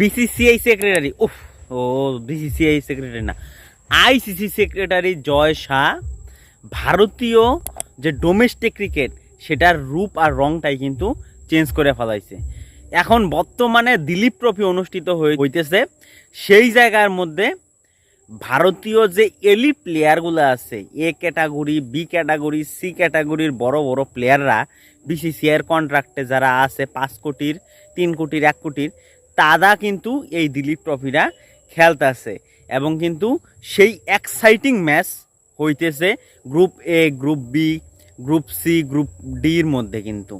BCCI secretary উফ, ও BCCI secretary না। আইসিসি সেক্রেটারি জয় শাহ, ভারতীয় যে ডোমেস্টিক ক্রিকেট সেটার রূপ আর রংটাই কিন্তু চেঞ্জ করে ফেলাইছে। এখন বর্তমানে দিলীপ ট্রফি অনুষ্ঠিত হয়ে হইতেছে। সেই জায়গার মধ্যে ভারতীয় যে এলি প্লেয়ারগুলো আছে A category B category C ক্যাটাগরির বড় বড় প্লেয়াররা বিসিসিআইয়ের কন্ট্রাক্টে যারা আছে, পাঁচ কোটির, তিন কোটির, এক কোটির তারা কিন্তু এই দিলীপ ট্রফিটা খেলতেছে এবং কিন্তু সেই এক্সাইটিং ম্যাচ হইতেছে group A group B group C group ডির মধ্যে কিন্তু।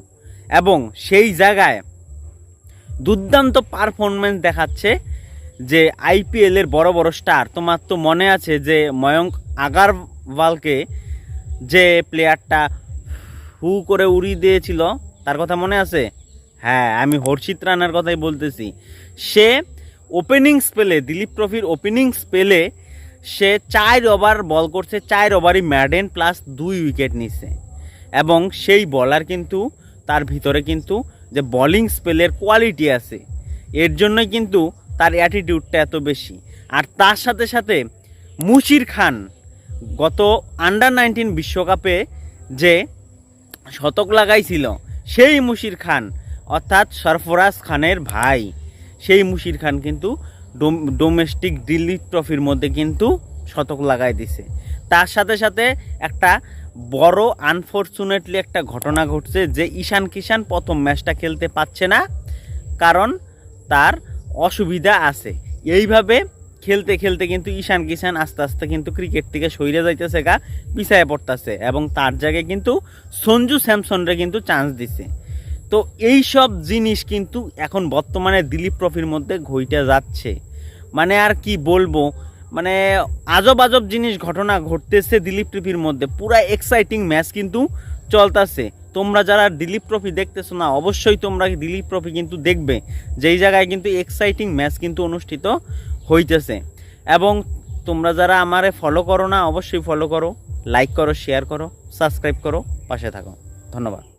এবং সেই জায়গায় দুর্দান্ত পারফরমেন্স দেখাচ্ছে যে আইপিএলের বড় বড় স্টার তোমার তো মনে আছে যে ময়ঙ্ক আগারওয়ালকে যে প্লেয়ারটা হু করে উড়িয়ে দিয়েছিল, তার কথা মনে আছে? হ্যাঁ আমি হর্ষিত রানার কথাই বলতেছি। সে ওপেনিং স্পেলে দিলীপ ট্রফির ওপেনিং স্পেলে সে চার ওভার বল করছে, চার ওভারই ম্যাডেন প্লাস দুই উইকেট নিছে। এবং সেই বলার কিন্তু, তার ভিতরে কিন্তু যে বোলিং স্পেলের কোয়ালিটি আছে, এর জন্যই কিন্তু তার অ্যাটিটিউডটা এত বেশি। আর তার সাথে সাথে মুশির খান গত আন্ডার নাইনটিন বিশ্বকাপে যে শতক লাগাইছিল, সেই মুশির খান অর্থাৎ সরফরাজ খানের ভাই। সেই মুশির খান কিন্তু ডোম- ডোমেস্টিক দিল্লি ট্রফির মধ্যে কিন্তু শতক লাগাই দিছে। তার সাথে সাথে একটা বড় আনফর্চুনেটলি একটা ঘটনা ঘটছে যে ঈশান কিষান প্রথম ম্যাচটা খেলতে পারছে না, কারণ তার অসুবিধা আছে। এইভাবে খেলতে খেলতে কিন্তু ঈশান কিষান আস্তে আস্তে কিন্তু ক্রিকেট থেকে সইরে যাইতেছে গা, পিছায় পড়তেছে এবং তার জায়গায় কিন্তু সঞ্জু স্যামসনরে কিন্তু চান্স দিছে। তো এই সব জিনিস কিন্তু এখন বর্তমানে দিলীপ ট্রফির মধ্যে ঘইটা যাচ্ছে। মানে আর কি বলব মানে আজব আজব জিনিস ঘটনা ঘটতেছে দিলীপ ট্রফির মধ্যে। পুরা এক্সাইটিং ম্যাচ কিন্তু চলতেছে। তোমরা যারা দিলীপ ট্রফি দেখতেছো না, অবশ্যই তোমরা দিলীপ ট্রফি কিন্তু দেখবে। যেই জায়গায় কিন্তু এক্সাইটিং ম্যাচ কিন্তু অনুষ্ঠিত হইতেছে। এবং তোমরা যারা আমারে ফলো করো না, অবশ্যই ফলো করো লাইক করো শেয়ার করো সাবস্ক্রাইব করো, পাশে থাকো। ধন্যবাদ।